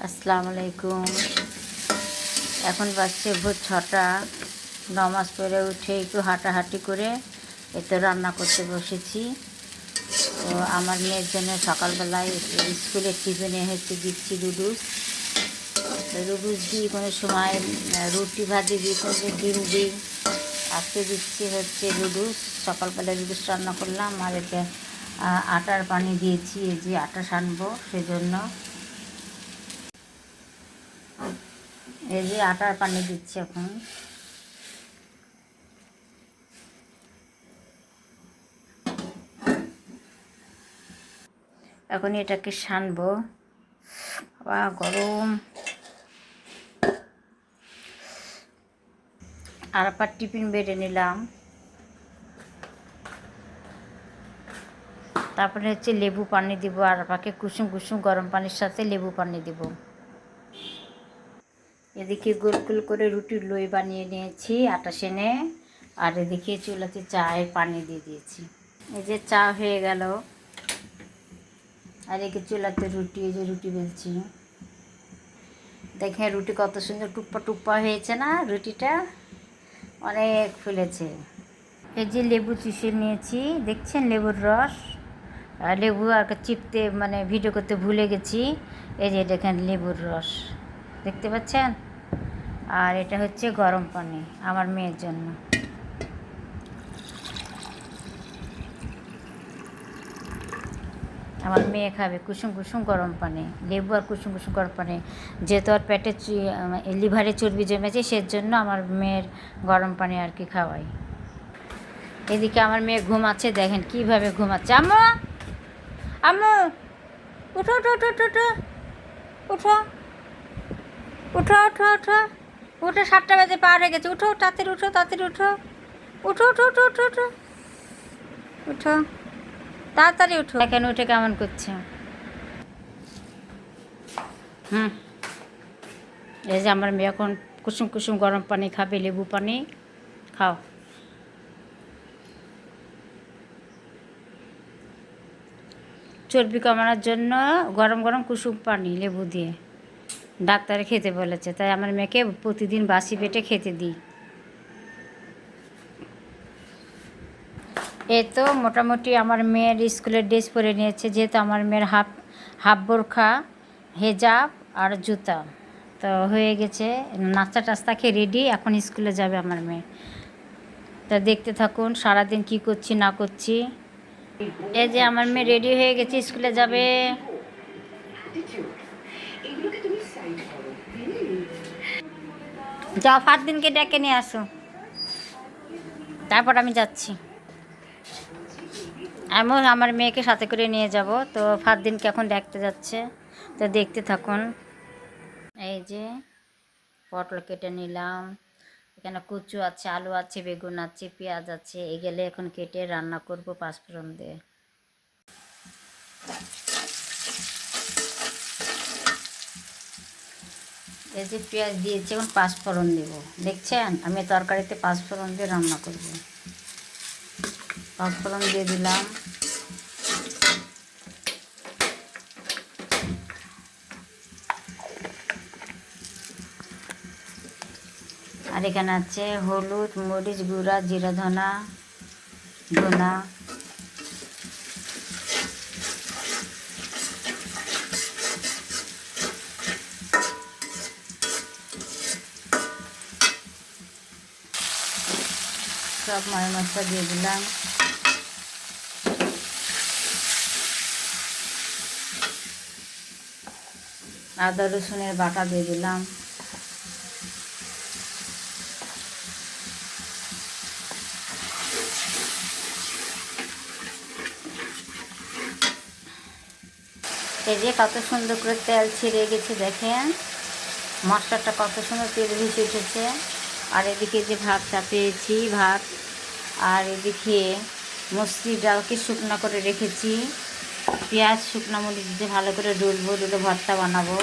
আসসালামু আলাইকুম। এখন বাজছে ভোর ছটা। নমাজ পড়ে উঠে একটু হাঁটাহাঁটি করে এতে রান্না করতে বসেছি। তো আমার মেয়ের জন্য সকালবেলায় স্কুলের টিফিনে হচ্ছে দিচ্ছি লুডুস তো লুডুস দিই কোনো সময় রুটি ভাজি দিই কোনো ডিম দিই আজকে দিচ্ছি হচ্ছে লুডুস সকালবেলায় লুডুস রান্না করলাম। আর এতে আটার পানি দিয়েছি, এই যে আটা সানবো সেজন্য। এই যে আটার পানি দিচ্ছি এখন। এখন এটাকে সানবো। বা গরম। আর আবার টিফিন বেড়ে নিলাম। তারপরে হচ্ছে লেবু পানি দিব, আর আপাকে কুসুম কুসুম গরম পানির সাথে লেবু পানি দিব। এদিকে গোল গোল করে রুটির লই বানিয়ে নিয়েছি, আটা সেনে, আর এদিকে চুলাতে চায়ের পানি দিয়ে দিয়েছি। এই যে চা হয়ে গেল। আর এদিকে চুলাতে রুটি, এই যে রুটি বেলছি। দেখেন রুটি কত সুন্দর টুপ্পা টুপ্পা হয়েছে না, রুটিটা অনেক ফুলেছে। এই যে লেবু চুষে নিয়েছি, দেখছেন লেবুর রস? লেবু আর চিপতে মানে ভিডিও করতে ভুলে গেছি। এই যে দেখেন লেবুর রস। দেখতে পাচ্ছেন? আর এটা হচ্ছে গরম পানি, আমার মেয়ের জন্য। আমার মেয়ে খাবে কুসুম কুসুম গরম পানি, লেবু আর কুসুম কুসুম গরম পানি। যেহেতু আর পেটে লিভারে চর্বি জমেছে, সেজন্য আমার মেয়ের গরম পানি আর কি খাওয়াই। এদিকে আমার মেয়ে ঘুমাচ্ছে, দেখেন কীভাবে ঘুমাচ্ছে। আম্মু! আম্মু! উঠো উঠো উঠো উঠো। উঠো। উঠো উঠো উঠো। উঠো, সাতটা বাজে পার হয়ে গেছে। উঠো, তাড়াতাড়ি উঠো তাড়াতাড়ি উঠো। উঠো উঠো উঠো উঠো উঠো। উঠো। তাড়াতাড়ি উঠো। এখানে উঠে কেমন করছে? হুম। এই যে আমার মেয়ে এখন কুসুম কুসুম গরম পানি খাবে, লেবু পানি। খাও। চর্বি কমানোর জন্য গরম গরম কুসুম পানি, লেবু দিয়ে। ডাক্তারে খেতে বলেছে, তাই আমার মেয়েকে প্রতিদিন বাসি পেটে খেতে দিই। এ তো মোটামুটি আমার মেয়ের স্কুলের ড্রেস পরে নিয়েছে, যেহেতু আমার মেয়ের হাফ হাফ বোরখা, হেজাব আর জুতা। তো হয়ে গেছে, নাস্তা টাস্তা খেয়ে রেডি এখন স্কুলে যাবে আমার মেয়ে। তা দেখতে থাকুন সারাদিন কি করছি, না করছি। এই যে আমার মেয়ে রেডি হয়ে গেছে, স্কুলে যাবে। যাও ফার দিনকে ডেকে নিয়ে আসো। তারপর আমি যাচ্ছি। আমিও আমার মেয়েকে সাথে করে নিয়ে যাব। তো ফার দিনকে এখন দেখতে যাচ্ছে। তো দেখতে থাকুন। এই যে পটল কেটে নিলাম। এখানে কুচু আছে, আলু আছে, বেগুন আছে, পেঁয়াজ আছে। এগুলো এখন কেটে রান্না করব পাঁচফোড়ন দিয়ে। এই যে পেঁয়াজ দিয়েছি, এখন পাঁচফোড়ন দেব। দেখছেন? আমি তরকারিতে পাঁচফোড়ন দিয়ে রান্না করব। পাঁচফোড়ন দিয়ে দিলাম। আর এখানে আছে হলুদ, মরিচ গুঁড়া, জিরা ধনা ধনা। সব ময় মশলা দিয়ে দিলাম। আদা, রসুনের বাটা দিয়ে দিলাম। এই যে কত সুন্দর করে তেল ছিঁড়ে গেছে দেখেন। মশলাটা কত সুন্দর তেল ভেসে উঠেছে। আর এদিকে যে ভাত চাপিয়েছি ভাত আর এদিকে মসুরি ডালকে শুকনো করে রেখেছি। পেঁয়াজ, শুকনো মরিচ দিয়ে ভালো করে ডুলবো ডুলে ভর্তা বানাবো।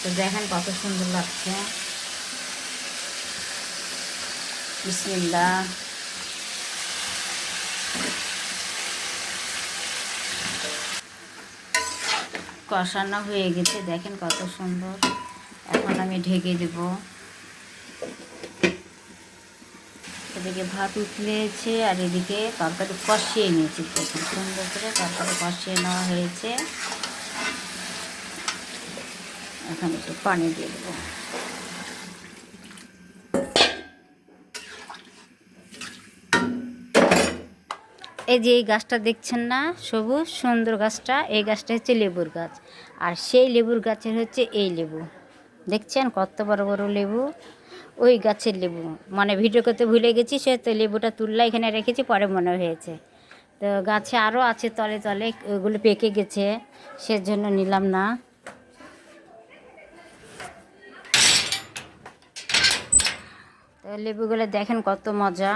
তো দেখেন কত সুন্দর লাগছে। বিসমিল্লা কষানো হয়ে গেছে, দেখেন কত সুন্দর। এখন আমি ঢেকে দেব। এদিকে ভাত উঠলেছে আর এদিকে তরকারি কষিয়ে নিয়েছি দেখুন সুন্দর করে তরকারি কষিয়ে নেওয়া হয়েছে। এখন একটু পানি দিয়ে দেবো। এই যে এই গাছটা দেখছেন না, সবুজ সুন্দর গাছটা, এই গাছটা হচ্ছে লেবুর গাছ। আর সেই লেবুর গাছের হচ্ছে এই লেবু। দেখছেন কত বড় বড় লেবু? ওই গাছের লেবু। মানে ভিডিও করতে ভুলে গেছি, সে তো লেবুটা তুললা এখানে রেখেছি, পরে মনে হয়েছে। তো গাছে আরও আছে, তলে তলে, ওগুলো পেকে গেছে, সেজন্য নিলাম না। তো লেবুগুলো দেখেন কত মজা।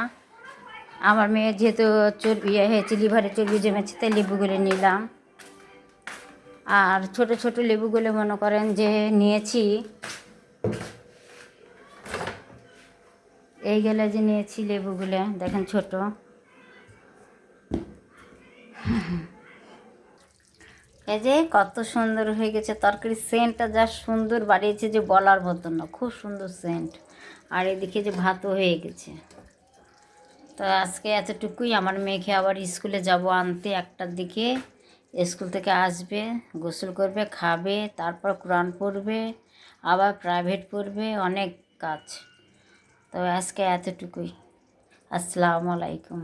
আমার মেয়ে যেহেতু চর্বি ইয়ে হয়েছে, লিভারে চর্বি জমেছে, তাই লেবুগুলো নিলাম। আর ছোট ছোট লেবুগুলো মনে করেন যে নিয়েছি এই গেলে যে নিয়েছি লেবুগুলো, দেখেন ছোট। এই যে কত সুন্দর হয়ে গেছে, তরকারির সেন্টটা যা সুন্দর বাড়িয়েছে যে বলার মতো না, খুব সুন্দর সেন্ট। আর এদিকে যে ভাতও হয়ে গেছে। তো আজকে এতটুকুই, আমার মেয়েকে আবার স্কুলে যাব আনতে, একটার দিকে স্কুল থেকে আসবে, গোসল করবে, খাবে, তারপর কোরআন পড়বে, আবার প্রাইভেট পড়বে, অনেক কাজ। তো আজকে এতটুকুই। আসসালামু আলাইকুম।